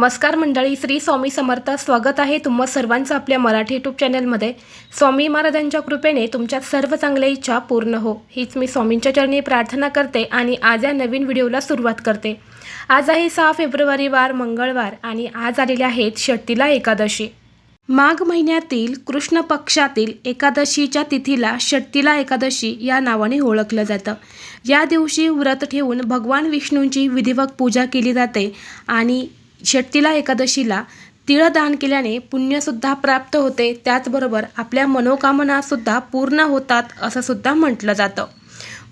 नमस्कार मंडळी श्री स्वामी समर्थ स्वागत आहे तुम्हा सर्वांचं आपल्या मराठी यूट्यूब चॅनलमध्ये. स्वामी महाराजांच्या कृपेने तुमच्या सर्व चांगल्या इच्छा पूर्ण हो. हीच मी स्वामींच्या चरणी प्रार्थना करते आणि आज या नवीन व्हिडिओला सुरुवात करते. आज आहे सहा फेब्रुवारी वार मंगळवार आणि आज आलेले आहेत षट्टीला एकादशी. माघ महिन्यातील कृष्ण पक्षातील एकादशीच्या तिथीला षट्टीला एकादशी या नावाने ओळखलं जातं. या दिवशी व्रत ठेवून भगवान विष्णूंची विधिवत पूजा केली जाते आणि षट्टीला एकादशीला तिळदान केल्याने पुण्यसुद्धा प्राप्त होते. त्याचबरोबर आपल्या मनोकामनासुद्धा पूर्ण होतात असं सुद्धा म्हटलं जातं.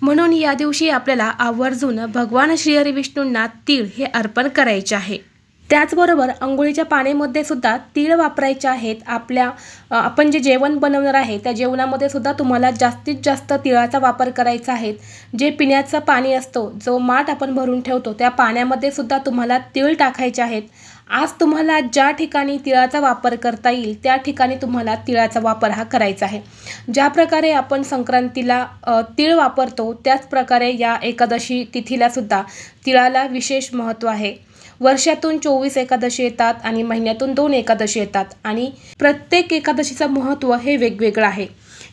म्हणून या दिवशी आपल्याला आवर्जून भगवान श्रीहरी विष्णूंना तीळ हे अर्पण करायचे आहे. त्याचबरोबर अंघोळीच्या पाण्यामध्ये सुद्धा तीळ वापरायचे आहेत. आपल्या आपण जे जेवण बनवणार आहे त्या जेवणामध्ये सुद्धा तुम्हाला जास्तीत जास्त तिळाचा वापर करायचा आहे. जे पिण्याचं पाणी असतो जो माठ आपण भरून ठेवतो त्या पाण्यामध्ये सुद्धा तुम्हाला तीळ टाकायचे आहेत. आज तुम्हाला ज्या ठिकाणी तिळाचा वापर करता येईल त्या ठिकाणी तुम्हाला तिळाचा वापर हा करायचा आहे. ज्या प्रकारे आपण संक्रांतीला तिळ वापरतो त्याच प्रकारे या एकादशी तिथीला सुद्धा तिळाला विशेष महत्त्व आहे. वर्षातून चोवीस एकादशी येतात आणि महिन्यातून दोन एकादशी येतात आणि प्रत्येक एकादशीचं महत्त्व हे वेगवेगळं आहे.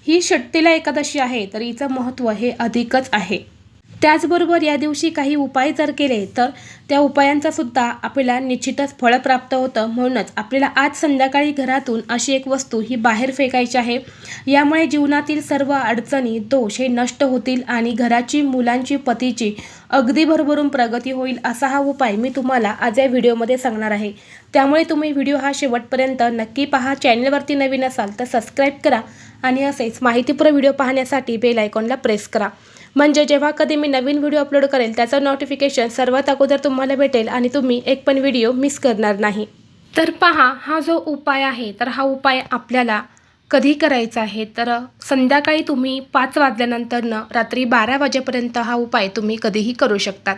ही षट्टीला एकादशी आहे तर हिचं महत्त्व हे अधिकच आहे. त्याचबरोबर या दिवशी काही उपाय जर केले तर त्या उपायांचा सुद्धा आपल्याला निश्चितच फळ प्राप्त होतं. म्हणूनच आपल्याला आज संध्याकाळी घरातून अशी एक वस्तू ही बाहेर फेकायची आहे. यामुळे जीवनातील सर्व अडचणी दोष हे नष्ट होतील आणि घराची मुलांची पतीची अगदी भरभरून प्रगती होईल असा हा उपाय मी तुम्हाला आज या व्हिडिओमध्ये सांगणार आहे. त्यामुळे तुम्ही व्हिडिओ हा शेवटपर्यंत नक्की पहा. चॅनलवरती नवीन असाल तर सबस्क्राईब करा आणि असेच माहितीपूर्ण व्हिडिओ पाहण्यासाठी बेल आयकॉनला प्रेस करा. म्हणजे जेव्हा कधी मी नवीन व्हिडिओ अपलोड करेल त्याचं नोटिफिकेशन सर्वात अगोदर तुम्हाला भेटेल आणि तुम्ही एक पण व्हिडिओ मिस करणार नाही. तर पहा हा जो उपाय आहे तर हा उपाय आपल्याला कधी करायचा आहे? तर संध्याकाळी तुम्ही पाच वाजल्यानंतरनं रात्री बारा वाजेपर्यंत हा उपाय तुम्ही कधीही करू शकतात.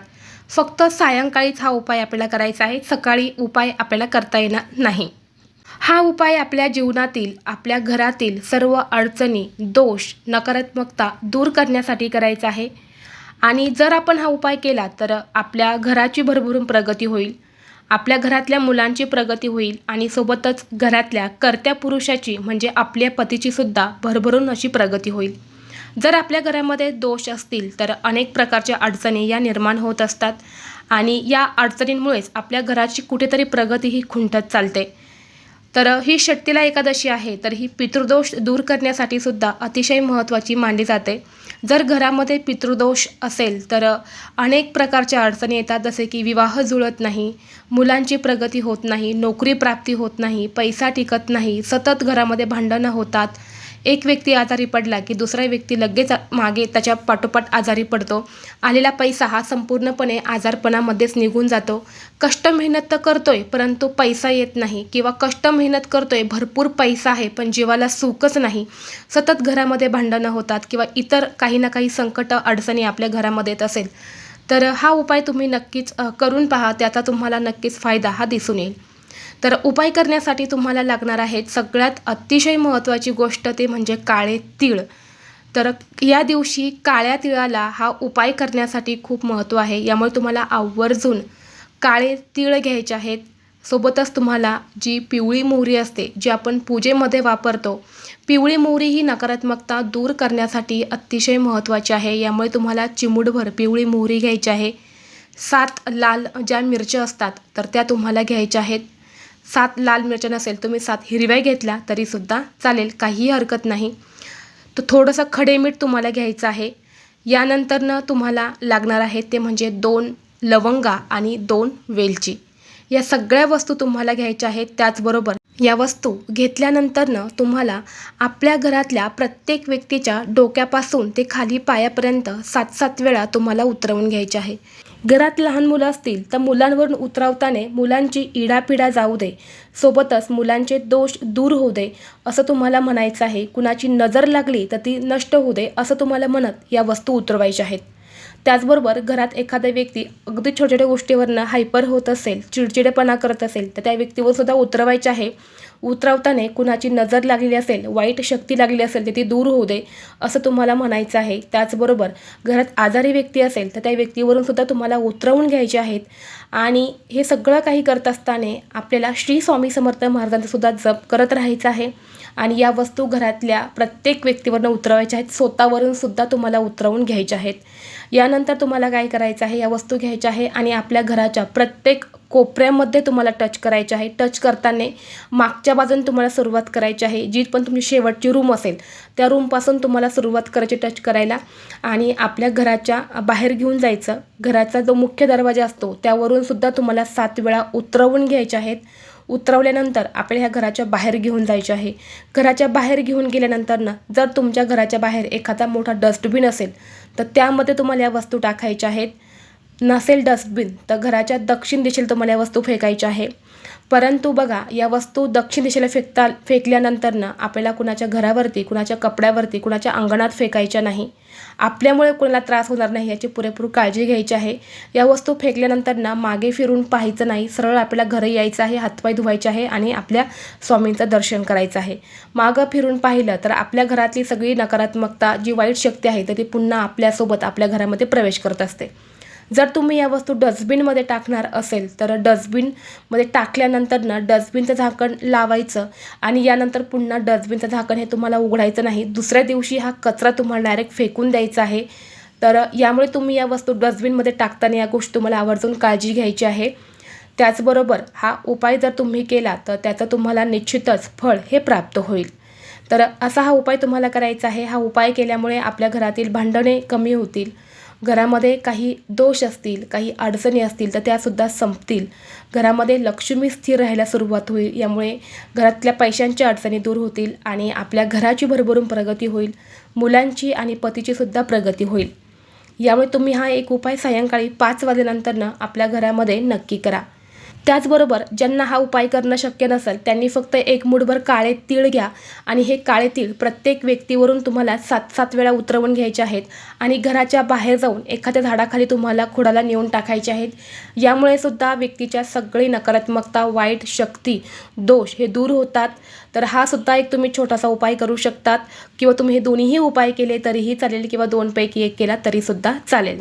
फक्त सायंकाळीच हा उपाय आपल्याला करायचा आहे. सकाळी उपाय आपल्याला करता येणार नाही. हा उपाय आपल्या जीवनातील आपल्या घरातील सर्व अडचणी दोष नकारात्मकता दूर करण्यासाठी करायचा आहे. आणि जर आपण हा उपाय केला तर आपल्या घराची भरभरून प्रगती होईल. आपल्या घरातल्या मुलांची प्रगती होईल आणि सोबतच घरातल्या कर्त्या पुरुषाची म्हणजे आपल्या पतीची सुद्धा भरभरून अशी प्रगती होईल. जर आपल्या घरामध्ये दोष असतील तर अनेक प्रकारच्या अडचणी या निर्माण होत असतात. आणि या अडचणींमुळेच आपल्या घराची कुठेतरी प्रगती ही खुंटत चालते. तर ही षट्टीला एकादशी आहे तर ही पितृदोष दूर करण्यासाठी सुद्धा अतिशय महत्त्वाची मानली जाते. जर घरामध्ये पितृदोष असेल तर अनेक प्रकारच्या अडचणी येतात जसे की विवाह जुळत नाही मुलांची प्रगती होत नाही नोकरी प्राप्ती होत नाही पैसा टिकत नाही सतत घरामध्ये भांडणं होतात एक व्यक्ती आजारी पडला की दुसरा व्यक्ती लगेच मागे त्याच्या पाठोपाठ आजारी पडतो. आलेला पैसा हा संपूर्णपणे आजारपणामध्येच निघून जातो. कष्ट मेहनत तर करतोय परंतु पैसा येत नाही किंवा कष्ट मेहनत करतोय भरपूर पैसा आहे पण जीवाला सुखच नाही. सतत घरामध्ये भांडणं होतात किंवा इतर काही ना काही संकट अडचणी आपल्या घरामध्ये येत असेल. तर हा उपाय तुम्ही नक्कीच करून पहा त्याचा तुम्हाला नक्कीच फायदा हा दिसून येईल. तर उपाय करण्यासाठी तुम्हाला लागणार आहेत सगळ्यात अतिशय महत्त्वाची गोष्ट ते म्हणजे काळे तीळ. तर या दिवशी काळ्या तिळाला हा उपाय करण्यासाठी खूप महत्त्व आहे. यामुळे तुम्हाला आवर्जून काळे तीळ घ्यायचे आहेत. सोबतच तुम्हाला जी पिवळी मोहरी असते जी आपण पूजेमध्ये वापरतो पिवळी मोहरी ही नकारात्मकता दूर करण्यासाठी अतिशय महत्त्वाची आहे. यामुळे तुम्हाला चिमूटभर पिवळी मोहरी घ्यायची आहे. सात लाल ज्या मिरच्या असतात तर त्या तुम्हाला घ्यायच्या आहेत. सात लाल मिरच्या नसेल तुम्ही सात हिरव्या घेतल्या तरीसुद्धा चालेल काहीही हरकत नाही. तर थोडंसं खडे मीठ तुम्हाला घ्यायचं आहे. यानंतरनं तुम्हाला लागणार आहे ते म्हणजे दोन लवंगा आणि दोन वेलची. या सगळ्या वस्तू तुम्हाला घ्यायच्या आहेत त्याचबरोबर या वस्तू घेतल्यानंतरनं तुम्हाला आपल्या घरातल्या प्रत्येक व्यक्तीच्या डोक्यापासून ते खाली पायापर्यंत सात सात वेळा तुम्हाला उतरवून घ्यायचे आहे. घरात लहान मुलं असतील तर मुलांवरून उतरवताने मुलांची इडापिडा जाऊ दे. सोबतच मुलांचे दोष दूर होऊ दे असं तुम्हाला म्हणायचं आहे. कुणाची नजर लागली तर ती नष्ट होऊ दे असं तुम्हाला म्हणत या वस्तू उतरवायच्या आहेत. त्याचबरोबर घरात एखादा व्यक्ती अगदी छोट्या छोट्या गोष्टीवरनं हायपर होत असेल चिडचिडेपणा करत असेल तर त्या व्यक्तीवर सुद्धा उतरवायचे आहे. उतरवताना कुणाची नजर लागलेली असेल वाईट शक्ती लागलेली असेल तर ती दूर होऊ दे असं तुम्हाला म्हणायचं आहे. त्याचबरोबर घरात आजारी व्यक्ती असेल तर त्या व्यक्तीवरून सुद्धा तुम्हाला उतरवून घ्यायचे आहेत. आणि हे सगळं काही करत असताना आपल्याला श्री स्वामी समर्थ महाराजांचा सुद्धा जप करत राहायचं आहे. आणि या वस्तू घरातल्या प्रत्येक व्यक्तीवरनं उतरवायच्या आहेत. स्वतःवरून सुद्धा तुम्हाला उतरवून घ्यायच्या आहेत. यानंतर तुम्हाला काय करायचं आहे? या वस्तू घ्यायच्या आहे आणि आपल्या घराच्या प्रत्येक कोपऱ्यामध्ये तुम्हाला टच करायचे आहे. टच करताना मागच्या बाजूने तुम्हाला सुरुवात करायची आहे. जी पण तुमची शेवटची रूम असेल त्या रूमपासून तुम्हाला सुरुवात करायची टच करायला. आणि आपल्या घराच्या बाहेर घेऊन जायचं. घराचा जो मुख्य दरवाजा असतो त्यावरून सुद्धा तुम्हाला सात वेळा उतरवून घ्यायचे आहेत. उतरवल्यानंतर आपल्या ह्या घराच्या बाहेर घेऊन जायचे आहे. घराच्या बाहेर घेऊन गेल्यानंतर ना जर तुमच्या घराच्या बाहेर एखादा मोठा डस्टबिन असेल तर त्यामध्ये तुम्हाला या वस्तू टाकायच्या आहेत. नसेल डस्टबिन तर घराच्या दक्षिण दिशेला तुम्हाला या वस्तू फेकायच्या आहे. परंतु बघा या वस्तू दक्षिण दिशेला फेकता फेकल्यानंतर ना आपल्याला कुणाच्या घरावरती कुणाच्या कपड्यावरती कुणाच्या अंगणात फेकायच्या नाही. आपल्यामुळे कोणाला त्रास होणार नाही याची पुरेपूर काळजी घ्यायची आहे. या वस्तू फेकल्यानंतर ना मागे फिरून पाहायचं नाही सरळ आपल्याला घरी यायचं आहे हातपाय धुवायचे आहे आणि आपल्या स्वामींचं दर्शन करायचं आहे. मागं फिरून पाहिलं तर आपल्या घरातली सगळी नकारात्मकता जी वाईट शक्ती आहे तर ती पुन्हा आपल्यासोबत आपल्या घरामध्ये प्रवेश करत असते. जर तुम्ही या वस्तू डस्टबिनमध्ये टाकणार असेल तर डस्टबिनमध्ये टाकल्यानंतर ना डस्टबिनचं झाकण लावायचं आणि यानंतर पुन्हा डस्टबिनचं झाकण हे तुम्हाला उघडायचं नाही. दुसऱ्या दिवशी हा कचरा तुम्हाला डायरेक्ट फेकून द्यायचा आहे. तर यामुळे तुम्ही या वस्तू डस्टबिनमध्ये टाकताना या गोष्टी तुम्हाला आवर्जून काळजी घ्यायची आहे. त्याचबरोबर हा उपाय जर तुम्ही केला तर त्याचं तुम्हाला निश्चितच फळ हे प्राप्त होईल. तर असा हा उपाय तुम्हाला करायचा आहे. हा उपाय केल्यामुळे आपल्या घरातील भांडणे कमी होतील. घरामध्ये काही दोष असतील काही अडचणी असतील तर त्यासुद्धा संपतील. घरामध्ये लक्ष्मी स्थिर राहायला सुरुवात होईल यामुळे घरातल्या पैशांच्या अडचणी दूर होतील आणि आपल्या घराची भरभरून प्रगती होईल मुलांची आणि पतीचीसुद्धा प्रगती होईल. यामुळे तुम्ही हा एक उपाय सायंकाळी पाच वाजेनंतरनं आपल्या घरामध्ये नक्की करा. त्याचबरोबर ज्यांना हा उपाय करणं शक्य नसेल त्यांनी फक्त एक मुठभर काळे तीळ घ्या. आणि हे काळे तीळ प्रत्येक व्यक्तीवरून तुम्हाला सात सात वेळा उतरवून घ्यायचे आहेत. आणि घराच्या बाहेर जाऊन एखाद्या झाडाखाली तुम्हाला खुडाला नेऊन टाकायचे आहेत. यामुळे सुद्धा व्यक्तीच्या सगळी नकारात्मकता वाईट शक्ती दोष हे दूर होतात. तर हा सुद्धा एक तुम्ही छोटासा उपाय करू शकतात. किंवा तुम्ही हे दोन्हीही उपाय केले तरीही चालेल किंवा दोनपैकी एक केला तरीसुद्धा चालेल.